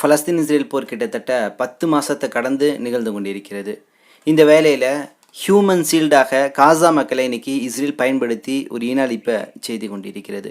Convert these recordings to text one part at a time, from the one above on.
Palestine Israel போர் கிட்டத்தட்ட பத்து மாதத்தை கடந்து நிகழ்ந்து கொண்டிருக்கிறது. இந்த வேலையில் ஹியூமன் சீல்டாக காசா மக்களை இன்னைக்கு இஸ்ரேல் பயன்படுத்தி ஒரு ஈனாளிப்பை செய்து கொண்டிருக்கிறது.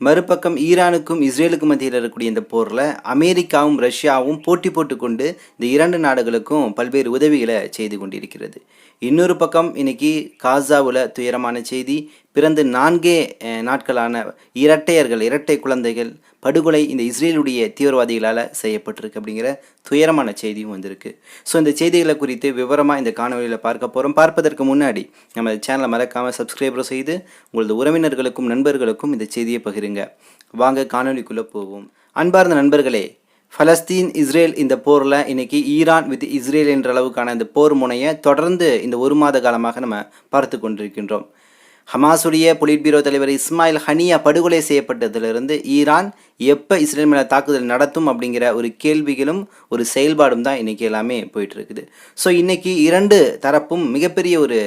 மறுபக்கம் ஈரானுக்கும் இஸ்ரேலுக்கும் மத்தியில் இருக்கக்கூடிய இந்த போரில் அமெரிக்காவும் ரஷ்யாவும் போட்டி போட்டுக்கொண்டு இந்த இரண்டு நாடுகளுக்கும் பல்வேறு உதவிகளை செய்து கொண்டிருக்கிறது. இன்னொரு பக்கம் இன்னைக்கு காசாவில் துயரமான செய்தி பிறந்து நான்கே நாட்களான இரட்டையர்கள் இரட்டை குழந்தைகள் படுகொலை இந்த இஸ்ரேலுடைய தீவிரவாதிகளால் செய்யப்பட்டிருக்கு அப்படிங்கிற துயரமான செய்தியும் வந்திருக்கு. ஸோ இந்த செய்திகளை குறித்து விவரமாக இந்த காணொலியில் பார்க்க போகிறோம் பார்ப்பதற்கு முன்னாடி நம்ம சேனலை மறக்காமல் சப்ஸ்கிரைபர் செய்து உங்களது உறவினர்களுக்கும் நண்பர்களுக்கும் இந்த செய்தியை பகிருங்க. வாங்க காணொலிக்குள்ளே போவோம். அன்பார்ந்த நண்பர்களே ஃபலஸ்தீன் இஸ்ரேல் இந்த போரில் இன்றைக்கி ஈரான் வித் இஸ்ரேல் என்ற அளவுக்கான இந்த போர் முனையை தொடர்ந்து இந்த ஒரு மாத காலமாக நம்ம பார்த்து கொண்டிருக்கின்றோம். ஹமாசுடைய புலிட்பீரோ தலைவர் இஸ்மாயில் ஹனியா படுகொலை செய்யப்பட்டதிலிருந்து ஈரான் எப்போ இஸ்ரேல் மேலே தாக்குதல் நடத்தும் அப்படிங்கிற ஒரு கேள்விகளும் ஒரு செயல்பாடும் தான் இன்றைக்கி எல்லாமே போயிட்டுருக்குது. ஸோ இன்றைக்கி இரண்டு தரப்பும் மிகப்பெரிய ஒரு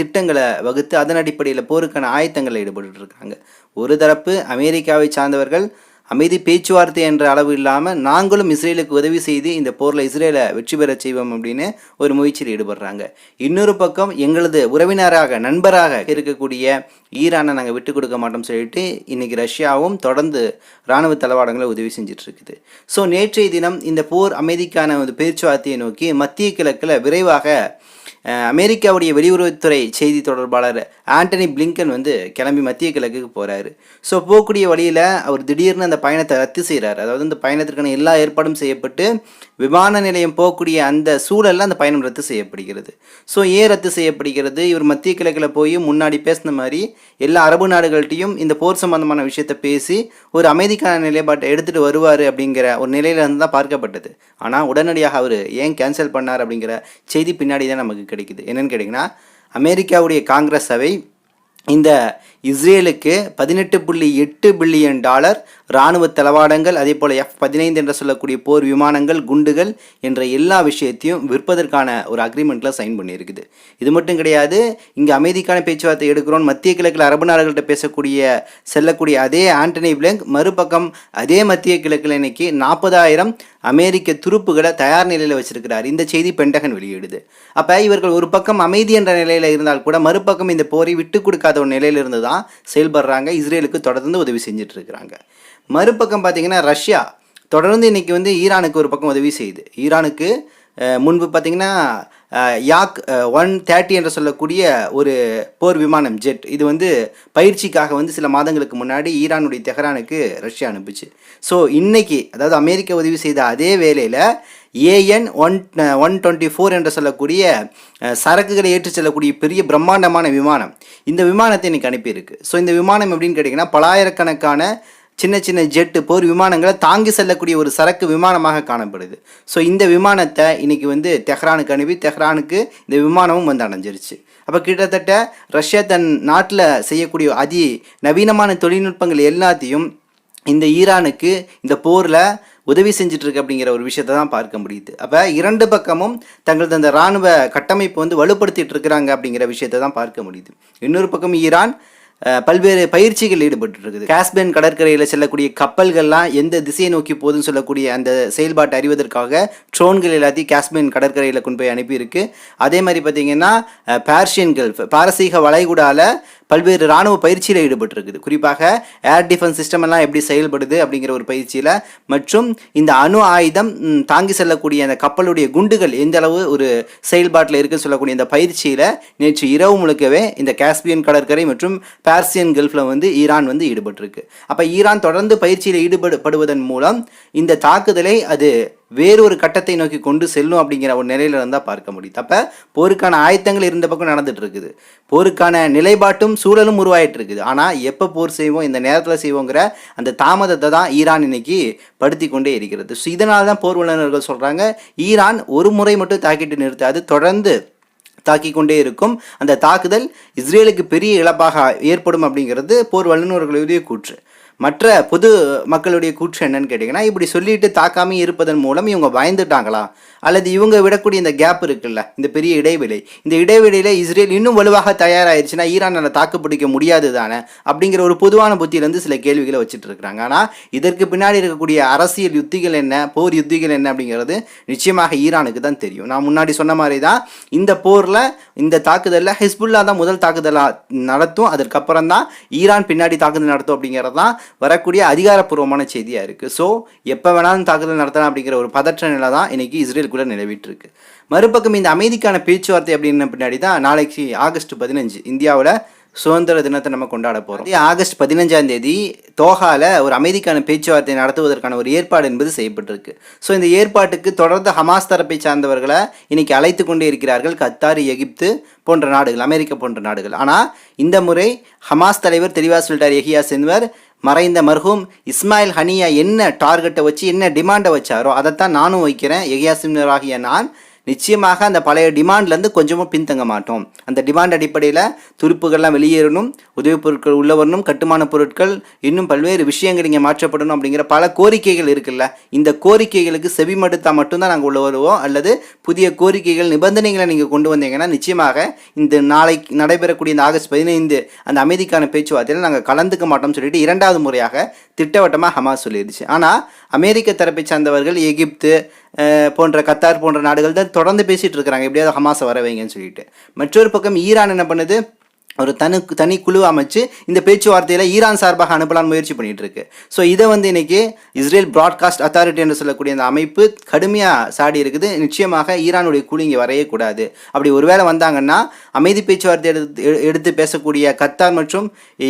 திட்டங்களை வகுத்து அதன் அடிப்படையில் போருக்கான ஆயத்தங்களில் ஈடுபட்டு இருக்காங்க. ஒரு தரப்பு அமெரிக்காவை சார்ந்தவர்கள் அமைதி பேச்சுவார்த்தை என்ற அளவு இல்லாமல் நாங்களும் இஸ்ரேலுக்கு உதவி செய்து இந்த போரில் இஸ்ரேலை வெற்றி பெறச் செய்வோம் அப்படின்னு ஒரு முயற்சியில் ஈடுபடுறாங்க. இன்னொரு பக்கம் எங்களது உறவினராக நண்பராக இருக்கக்கூடிய ஈரானை நாங்கள் விட்டு கொடுக்க மாட்டோம் சொல்லிட்டு இன்றைக்கி ரஷ்யாவும் தொடர்ந்து இராணுவ தளவாடங்களை உதவி செஞ்சிட்ருக்குது ஸோ நேற்றைய தினம் இந்த போர் அமைதிக்கான ஒரு பேச்சுவார்த்தையை நோக்கி மத்திய கிழக்கில் விரைவாக அமெரிக்காவுடைய வெளியுறவுத்துறை செய்தி தொடர்பாளர் ஆண்டனி பிளிங்கன் வந்து கிளம்பி மத்திய கிழக்குக்கு போகிறாரு ஸோ போகக்கூடிய வழியில் அவர் திடீர்னு அந்த பயணத்தை ரத்து செய்கிறார் அதாவது இந்த பயணத்திற்கான எல்லா ஏற்பாடும் செய்யப்பட்டு விமான நிலையம் போகக்கூடிய அந்த சூழலில் அந்த பயணம் ரத்து செய்யப்படுகிறது. ஸோ ஏன் ரத்து செய்யப்படுகிறது? இவர் மத்திய கிழக்கில் போய் முன்னாடி பேசின மாதிரி எல்லா அரபு நாடுகள்கிட்டையும் இந்த போர் சம்பந்தமான விஷயத்தை பேசி ஒரு அமைதிக்கான நிலைப்பாட்டை எடுத்துகிட்டு வருவார் அப்படிங்கிற ஒரு நிலையிலேருந்து தான் பார்க்கப்பட்டது. ஆனால் உடனடியாக அவர் ஏன் கேன்சல் பண்ணார் அப்படிங்கிற செய்தி பின்னாடி தான் நமக்கு கிடைக்குது. என்னென்னு கேட்டிங்கன்னா அமெரிக்காவுடைய காங்கிரஸ் சபை இந்த இஸ்ரேலுக்கு பதினெட்டு புள்ளி எட்டு பில்லியன் டாலர் இராணுவ தளவாடங்கள் அதே போல் எஃப் பதினைந்து என்று சொல்லக்கூடிய போர் விமானங்கள் குண்டுகள் என்ற எல்லா விஷயத்தையும் விற்பதற்கான ஒரு அக்ரிமெண்ட்டில் சைன் பண்ணியிருக்குது. இது மட்டும் கிடையாது இங்கே அமைதிக்கான பேச்சுவார்த்தை எடுக்கிறோம். மத்திய கிழக்கில் அரபு நாடுகள்கிட்ட பேசக்கூடிய செல்லக்கூடிய அதே ஆண்டனி பிளங்க் மறுபக்கம் அதே மத்திய கிழக்கில் இன்னைக்கு நாற்பதாயிரம் அமெரிக்க துருப்புகளை தயார் நிலையில் வச்சிருக்கிறார். இந்த செய்தி பென்டகன் வெளியிடுது. அப்போ இவர்கள் ஒரு பக்கம் அமைதி என்ற நிலையில் இருந்தால் கூட மறுபக்கம் இந்த போரை விட்டு கொடுக்காத ஒரு நிலையில் இருந்து தான் செயல்படுறாங்க இஸ்ரேலுக்கு தொடர்ந்து உதவி செஞ்சுட்டு இருக்கிறாங்க மறுபக்கம் பார்த்தீங்கன்னா ரஷ்யா தொடர்ந்து இன்னைக்கு வந்து ஈரானுக்கு ஒரு பக்கம் உதவி செய்யுது. ஈரானுக்கு முன்பு பார்த்தீங்கன்னா யாக் ஒன் தேர்ட்டி என்று சொல்லக்கூடிய ஒரு போர் விமானம் ஜெட் இது வந்து பயிற்சிக்காக வந்து சில மாதங்களுக்கு முன்னாடி ஈரானுடைய தெஹரானுக்கு ரஷ்யா அனுப்புச்சு. ஸோ இன்னைக்கு அதாவது அமெரிக்கா உதவி செய்த அதே வேளையில் AN one one twenty four என்று சொல்லக்கூடிய சரக்குகளை ஏற்றிச் செல்லக்கூடிய பெரிய பிரம்மாண்டமான விமானம். இந்த விமானத்தை இன்றைக்கி அனுப்பியிருக்கு. ஸோ இந்த விமானம் எப்படின்னு கேட்டிங்கன்னா பலாயிரக்கணக்கான சின்ன சின்ன ஜெட்டு போர் விமானங்களை தாங்கி செல்லக்கூடிய ஒரு சரக்கு விமானமாக காணப்படுது. ஸோ இந்த விமானத்தை இன்றைக்கி வந்து தெஹ்ரானுக்கு அனுப்பி தெஹ்ரானுக்கு இந்த விமானமும் வந்து அடைஞ்சிருச்சு. அப்போ கிட்டத்தட்ட ரஷ்யா தன் நாட்டில் செய்யக்கூடிய அதி நவீனமான தொழில்நுட்பங்கள் எல்லாத்தையும் இந்த ஈரானுக்கு இந்த போரில் உதவி செஞ்சிட்ருக்கு அப்படிங்கிற ஒரு விஷயத்தை தான் பார்க்க முடியுது. அப்போ இரண்டு பக்கமும் தங்களது அந்த இராணுவ கட்டமைப்பு வந்து வலுப்படுத்திட்டு இருக்கிறாங்க அப்படிங்கிற விஷயத்தை தான் பார்க்க முடியுது. இன்னொரு பக்கம் ஈரான் பல்வேறு பயிற்சிகள் ஈடுபட்டு இருக்குது காஸ்பியன் கடற்கரையில் செல்லக்கூடிய கப்பல்கள்லாம் எந்த திசையை நோக்கி போகுதுன்னு சொல்லக்கூடிய அந்த செயல்பாட்டை அறிவதற்காக ட்ரோன்கள் எல்லாத்தையும் காஸ்பியன் கடற்கரையில் கொண்டு போய் அனுப்பியிருக்கு. அதே மாதிரி பார்த்தீங்கன்னா பேர்ஷியன் கல்ஃப் பாரசீக வளைகுடாவில் பல்வேறு இராணுவ பயிற்சியில் ஈடுபட்டிருக்குது. குறிப்பாக ஏர் டிஃபென்ஸ் சிஸ்டம் எல்லாம் எப்படி செயல்படுது அப்படிங்கிற ஒரு பயிற்சியில் மற்றும் இந்த அணு ஆயுதம் தாங்கி செல்லக்கூடிய அந்த கப்பலுடைய குண்டுகள் எந்த அளவு ஒரு செயல்பாட்டில் இருக்குன்னு சொல்லக்கூடிய இந்த பயிற்சியில் நேற்று இரவு முழுக்கவே இந்த காஸ்பியன் கடற்கரை மற்றும் பார்சியன் கல்ஃபில் வந்து ஈரான் வந்து ஈடுபட்டிருக்கு. அப்போ ஈரான் தொடர்ந்து பயிற்சியில் ஈடுபடுபடுவதன் மூலம் இந்த தாக்குதலை அது வேறொரு கட்டத்தை நோக்கி கொண்டு செல்லும் அப்படிங்கிற ஒரு நிலையில இருந்தால் பார்க்க முடியுது அப்போ போருக்கான ஆயத்தங்கள் இருந்த பக்கம் நடந்துட்டு இருக்குது போருக்கான நிலைப்பாட்டும் சூழலும் உருவாயிட்டு இருக்குது ஆனால் எப்போ போர் செய்வோம் இந்த நேரத்தில் செய்வோங்கிற அந்த தாமதத்தை தான் ஈரான் இன்னைக்கு படுத்தி கொண்டே இருக்கிறது. ஸோ இதனால தான் போர் வல்லுநர்கள் சொல்கிறாங்க ஈரான் ஒரு முறை மட்டும் தாக்கிட்டு நிறுத்தாது தொடர்ந்து தாக்கிக் கொண்டே இருக்கும். அந்த தாக்குதல் இஸ்ரேலுக்கு பெரிய இழப்பாக ஏற்படும் அப்படிங்கிறது போர் வல்லுநர்களுடைய கூற்று. மற்ற பொது மக்களுடைய கூற்று என்னன்னு கேட்டிங்கன்னா இப்படி சொல்லிட்டு தாக்காமல் இருப்பதன் மூலம் இவங்க பயந்துட்டாங்களா? அல்லது இவங்க விடக்கூடிய இந்த கேப் இருக்குல்ல இந்த பெரிய இடைவெளி இந்த இடைவெளியில் இஸ்ரேல் இன்னும் வலுவாக தயாராகிடுச்சுன்னா ஈரானால் தாக்கு பிடிக்க முடியாது தானே? அப்படிங்கிற ஒரு பொதுவான புத்தியிலேருந்து சில கேள்விகளை வச்சுட்டு இருக்கிறாங்க ஆனால் இதற்கு பின்னாடி இருக்கக்கூடிய அரசியல் யுத்திகள் என்ன போர் யுத்திகள் என்ன அப்படிங்கிறது நிச்சயமாக ஈரானுக்கு தான் தெரியும். நான் முன்னாடி சொன்ன மாதிரி தான் இந்த போரில் இந்த தாக்குதலில் ஹிஸ்புல்லா தான் முதல் தாக்குதலாக நடத்தும். அதற்கப்புறம் தான் ஈரான் பின்னாடி தாக்குதல் நடத்தும் அப்படிங்கிறது தான் வரக்கூடிய அதிகாரப்பூர்வமான செய்தியாக இருக்குது ஸோ எப்போ வேணாலும் தாக்குதல் நடத்தலாம் அப்படிங்கிற ஒரு பதற்ற நிலை தான் இன்றைக்கி இஸ்ரேல் கூட நிலவிட்டு மறுபக்கம் இந்த அமைதிக்கான பேச்சுவார்த்தை அப்படின்னு பின்னாடி தான் நாளைக்கு ஆகஸ்ட் பதினஞ்சு இந்தியாவில் சுதந்திர தினத்தை நம்ம கொண்டாட போகிறோம் ஆகஸ்ட் பதினஞ்சாம் தேதி தோஹாவில் ஒரு அமைதிக்கான பேச்சுவார்த்தை நடத்துவதற்கான ஒரு ஏற்பாடு என்பது செய்யப்பட்டிருக்கு. ஸோ இந்த ஏற்பாட்டுக்கு தொடர்ந்து ஹமாஸ் தரப்பை சார்ந்தவர்களை இன்னைக்கு அழைத்து கொண்டே இருக்கிறார்கள். கத்தார் எகிப்து போன்ற நாடுகள் அமெரிக்கா போன்ற நாடுகள். ஆனால் இந்த முறை ஹமாஸ் தலைவர் தெளிவாக சொல்லிட்டார் எஹியா சென்வர் மறைந்த மர்ஹூம் இஸ்மாயில் ஹனியா என்ன டார்கெட்டை வச்சு என்ன டிமாண்டை வச்சாரோ அதைத்தான் நானும் வைக்கிறேன். எஹியா நான் நிச்சயமாக அந்த பழைய டிமாண்ட்லேருந்து கொஞ்சமும் பின்தங்க மாட்டோம். அந்த டிமாண்ட் அடிப்படையில் துருப்புகள்லாம் வெளியேறணும் உதவிப் பொருட்கள் உள்ள வரணும் கட்டுமான பொருட்கள் இன்னும் பல்வேறு விஷயங்கள் இங்கே மாற்றப்படணும் அப்படிங்கிற பல கோரிக்கைகள் இருக்குல்ல. இந்த கோரிக்கைகளுக்கு செவிமடுத்தா மட்டும்தான் நாங்கள் உள்ள வருவோம். அல்லது புதிய கோரிக்கைகள் நிபந்தனைகளை நீங்கள் கொண்டு வந்தீங்கன்னா நிச்சயமாக இந்த நாளைக்கு நடைபெறக்கூடிய இந்த ஆகஸ்ட் பதினைந்து அந்த அமைதிக்கான பேச்சுவார்த்தையில் நாங்கள் கலந்துக்க மாட்டோம்னு சொல்லிட்டு இரண்டாவது முறையாக திட்டவட்டமாக ஹமாஸ் சொல்லிடுச்சு ஆனால் அமெரிக்க தரப்பை சார்ந்தவர்கள் எகிப்து போன்ற கத்தார் போன்ற நாடுகள் தான் தொடர்ந்து பேசிட்டு இருக்கிறாங்க. எப்படியாவது ஹமாஸை வர வைங்கன்னு சொல்லிட்டு. மற்றொரு பக்கம் ஈரான் என்ன பண்ணுது? ஒரு தனி தனி குழு அமைச்சு இந்த பேச்சுவார்த்தையில் ஈரான் சார்பாக அனுப்பலாம்னு முயற்சி பண்ணிட்டு இருக்கு ஸோ இதை வந்து இன்னைக்கு இஸ்ரேல் ப்ராட்காஸ்ட் அத்தாரிட்டி என்று சொல்லக்கூடிய அந்த அமைப்பு கடுமையாக சாடி இருக்குது. நிச்சயமாக ஈரானுடைய குழு இங்கே வரையே கூடாது. அப்படி ஒருவேளை வந்தாங்கன்னா அமைதி பேச்சுவார்த்தை எடுத்து எடுத்து பேசக்கூடிய கத்தார் மற்றும்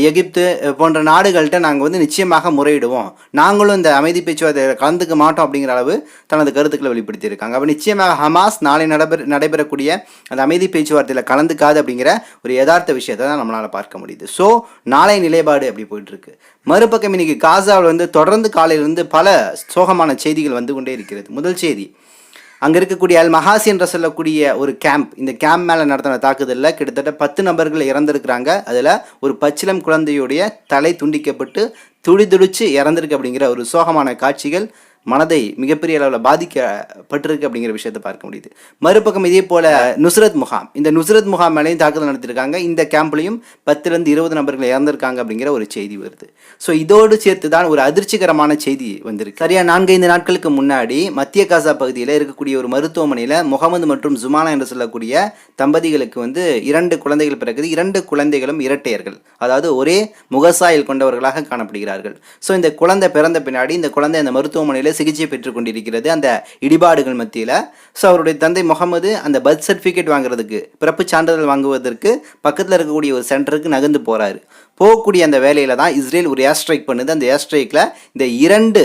எகிப்து போன்ற நாடுகள்கிட்ட நாங்கள் வந்து நிச்சயமாக முறையிடுவோம். நாங்களும் இந்த அமைதி பேச்சுவார்த்தையில் கலந்துக்க மாட்டோம் அப்படிங்கிற அளவு தனது கருத்துக்களை வெளிப்படுத்தியிருக்காங்க. அப்போ நிச்சயமாக ஹமாஸ் நாளை நடைபெற நடைபெறக்கூடிய அந்த அமைதி பேச்சுவார்த்தையில் கலந்துக்காது அப்படிங்கிற ஒரு யதார்த்த விஷயத்தை தான் நம்மளால் பார்க்க முடியுது. ஸோ நாளை நிலைப்பாடு அப்படி போயிட்டுருக்கு. மறுபக்கம் இன்னைக்கு காசாவில் வந்து தொடர்ந்து காலையிலிருந்து பல சோகமான செய்திகள் வந்து கொண்டே இருக்கிறது. முதல் செய்தி அங்கே இருக்கக்கூடிய அல் மஹாசி என்று சொல்லக்கூடிய ஒரு கேம்ப் இந்த கேம்ப் மேலே நடத்தின தாக்குதலில் கிட்டத்தட்ட பத்து நபர்கள் இறந்திருக்கிறாங்க. அதில் ஒரு பச்சிலம் குழந்தையுடைய தலை துண்டிக்கப்பட்டு துடி துடிச்சு இறந்திருக்கு அப்படிங்கிற ஒரு சோகமான காட்சிகள் மனதை மிகப்பெரிய அளவில் பாதிக்கப்பட்டிருக்கு அப்படிங்கிற விஷயத்தை பார்க்க முடியுது. மறுபக்கம் இதே போல நுஸ்ரத் முகாம். இந்த நுஸ்ரத் முகாம் மேலேயும் தாக்குதல் நடத்திருக்காங்க. இந்த கேம்ப்லையும் பத்துலேருந்து இருபது நபர்கள் இறந்திருக்காங்க அப்படிங்கிற ஒரு செய்தி வருது. ஸோ இதோடு சேர்த்து தான் ஒரு அதிர்ச்சிகரமான செய்தி வந்திருக்கு. சரியா நான்கைந்து நாட்களுக்கு முன்னாடி மத்திய காசா பகுதியில் இருக்கக்கூடிய ஒரு மருத்துவமனையில் முகமது மற்றும் ஜுமானா என்று சொல்லக்கூடிய தம்பதிகளுக்கு வந்து இரண்டு குழந்தைகள் பிறகுது இரண்டு குழந்தைகளும் இரட்டையர்கள். அதாவது ஒரே முகசாயல் கொண்டவர்களாக காணப்படுகிறார்கள். ஸோ இந்த குழந்தை பிறந்த பின்னாடி இந்த குழந்தை அந்த மருத்துவமனையில் சிகிச்சை பெற்றுக்கொண்டிருக்கிறது அந்த இடிபாடுகள் மத்தியில். ஸோ அவருடைய தந்தை முகமது அந்த பர்த் சர்டிஃபிகேட் வாங்குறதுக்கு பிறப்பு சான்றிதழ் வாங்குவதற்கு பக்கத்தில் இருக்கக்கூடிய ஒரு சென்டருக்கு நகர்ந்து போகிறாரு போகக்கூடிய அந்த வேலையில் தான் இஸ்ரேல் ஒரு ஏர் ஸ்ட்ரைக் பண்ணுது. அந்த ஏர் ஸ்ட்ரைக்கில் இந்த இரண்டு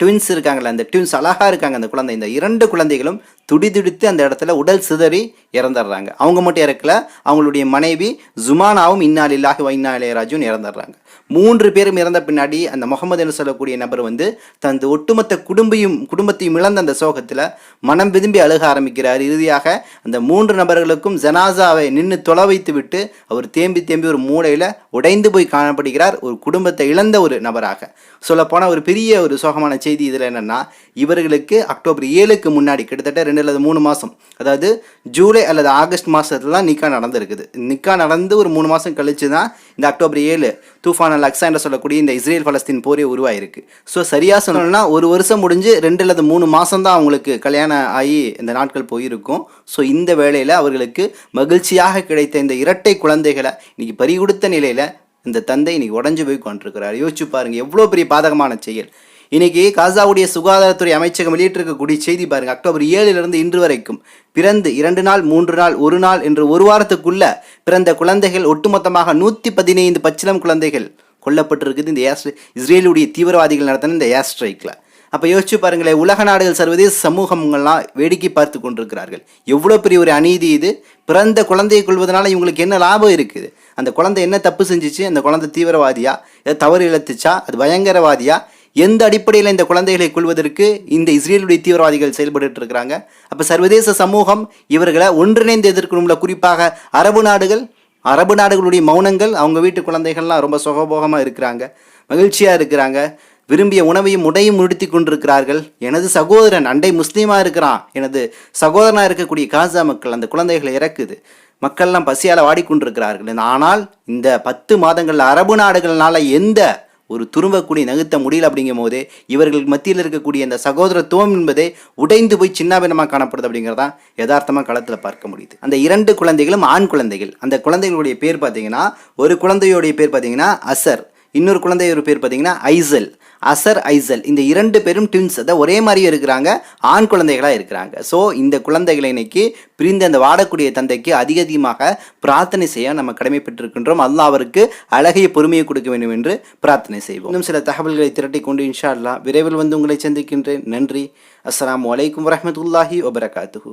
ட்வின்ஸ் இருக்காங்கல்ல அந்த ட்வின்ஸ் அழகாக இருக்காங்க அந்த குழந்தை. இந்த இரண்டு குழந்தைகளும் துடிதுடித்து அந்த இடத்துல உடல் சிதறி இறந்துடுறாங்க. அவங்க மட்டும் இறக்கல அவங்களுடைய மனைவி ஜுமானாவும் இன்னாலில்லாஹி வைநாளியராஜும் இறந்துடுறாங்க. மூன்று பேரும் இறந்த பின்னாடி அந்த முகமது என்று சொல்லக்கூடிய நபர் வந்து தனது ஒட்டுமொத்த குடும்பையும் குடும்பத்தையும் இழந்த அந்த சோகத்தில் மனம் விரும்பி அழுக ஆரம்பிக்கிறார். இறுதியாக அந்த மூன்று நபர்களுக்கும் ஜனாசாவை நின்று தொலை வைத்து விட்டு அவர் தேம்பி தேம்பி ஒரு மூலையில் உடைந்து போய் காணப்படுகிறார். ஒரு குடும்பத்தை இழந்த ஒரு நபராக. சொல்லப்போனால் ஒரு பெரிய ஒரு சோகமான செய்தி இதில் என்னென்னா இவர்களுக்கு அக்டோபர் ஏழுக்கு முன்னாடி கிட்டத்தட்ட ரெண்டு அல்லது மூணு மாதம் அதாவது ஜூலை அல்லது ஆகஸ்ட் மாதத்துல தான் நிக்கா நடந்திருக்குது. நிக்கா நடந்து ஒரு மூணு மாதம் கழிச்சு தான் இந்த அக்டோபர் ஏழு தூஃபான் அல் அக்ஸா என்று சொல்லக்கூடிய இந்த இஸ்ரேல் பலஸ்தீன் போரே உருவாயிருக்கு. ஸோ சரியாக சொல்லணும்னா ஒரு வருஷம் முடிஞ்சு ரெண்டு அல்லது மூணு மாதம் தான் அவங்களுக்கு கல்யாணம் ஆகி இந்த நாட்கள் போயிருக்கும். ஸோ இந்த வேளையில் அவர்களுக்கு மகிழ்ச்சியாக கிடைத்த இந்த இரட்டை குழந்தைகளை இன்னைக்கு பறிகொடுத்த நிலையில் இந்த தந்தை இன்னைக்கு உடஞ்சு போய் கொண்டிருக்கிறார் யோசிச்சு பாருங்கள் எவ்வளோ பெரிய பாதகமான செயல். இன்னைக்கு காசாவுடைய சுகாதாரத்துறை அமைச்சகம் வெளியிட்டிருக்கக்கூடிய செய்தி பாருங்க. அக்டோபர் ஏழிலிருந்து இன்று வரைக்கும் பிறந்து இரண்டு நாள் மூன்று நாள் ஒரு நாள் என்று ஒரு வாரத்துக்குள்ள பிறந்த குழந்தைகள் ஒட்டுமொத்தமாக நூற்றி பதினைந்து பச்சிலம் குழந்தைகள் கொல்லப்பட்டிருக்குது. இந்த ஏர் இஸ்ரேலுடைய தீவிரவாதிகள் நடத்தின இந்த ஏர் ஸ்ட்ரைக்கில் அப்போ யோசிச்சு பாருங்களேன் உலக நாடுகள் சர்வதேச சமூகங்கள்லாம் வேடிக்கை பார்த்து கொண்டிருக்கிறார்கள். எவ்வளோ பெரிய ஒரு அநீதி இது. பிறந்த குழந்தையை கொள்வதனால இவங்களுக்கு என்ன லாபம் இருக்குது? அந்த குழந்தை என்ன தப்பு செஞ்சுச்சு? அந்த குழந்தை தீவிரவாதியா? ஏதோ தவறு இழத்துச்சா? அது பயங்கரவாதியா? எந்த அடிப்படையில் இந்த குழந்தைகளை கொள்வதற்கு இந்த இஸ்ரேலுடைய தீவிரவாதிகள் செயல்பட்டு இருக்கிறாங்க அப்போ சர்வதேச சமூகம் இவர்களை ஒன்றிணைந்து எதிர்க்கணும்ல குறிப்பாக அரபு நாடுகள் அரபு நாடுகளுடைய மௌனங்கள் அவங்க வீட்டு குழந்தைகள்லாம் ரொம்ப சுகபோகமாக இருக்கிறாங்க மகிழ்ச்சியாக இருக்கிறாங்க விரும்பிய உணவையும் உடையும் உடுத்தி கொண்டிருக்கிறார்கள். எனது சகோதரன் அண்டை முஸ்லீமாக இருக்கிறான். எனது சகோதரனாக இருக்கக்கூடிய காசா மக்கள் அந்த குழந்தைகளை இறக்குது. மக்கள்லாம் பசியால் வாடிக்கொண்டிருக்கிறார்கள். ஆனால் இந்த பத்து மாதங்களில் அரபு நாடுகள்னால எந்த ஒரு துரும்பக்கூடிய நகர்த்த முடியல அப்படிங்கும் போது இவர்களுக்கு மத்தியில் இருக்கக்கூடிய அந்த சகோதரத்துவம் என்பதே உடைந்து போய் சின்னாபினமாக காணப்படுது அப்படிங்கிறதான் யதார்த்தமாக களத்தில் பார்க்க முடியுது. அந்த இரண்டு குழந்தைகளும் ஆண் குழந்தைகள். அந்த குழந்தைகளுடைய பேர் பார்த்தீங்கன்னா ஒரு குழந்தையுடைய பேர் பார்த்தீங்கன்னா அசர். இன்னொரு குழந்தையோட பேர் பார்த்தீங்கன்னா ஐசல். அசர் ஐசல். இந்த இரண்டு பேரும் ட்வின்ஸ் அதை ஒரே மாதிரியும் இருக்கிறாங்க. ஆண் குழந்தைகளாக இருக்கிறாங்க. ஸோ இந்த குழந்தைகளை இன்னைக்கு பிரிந்த அந்த வாடக்கூடிய தந்தைக்கு அதிக அதிகமாக பிரார்த்தனை செய்ய நம்ம கடமைப்பட்டிருக்கின்றோம். அல்லாஹ் அவருக்கு அழகிய பொறுமையை கொடுக்க வேண்டும் என்று பிரார்த்தனை செய்வோம். இன்னும் சில தகவல்களை திரட்டி கொண்டு இன்ஷா அல்லா விரைவில் வந்து உங்களை சந்திக்கின்றேன். நன்றி. அஸ்லாம் வலைக்கம் வரமத்துல்லாஹி வபரகாத்துஹு.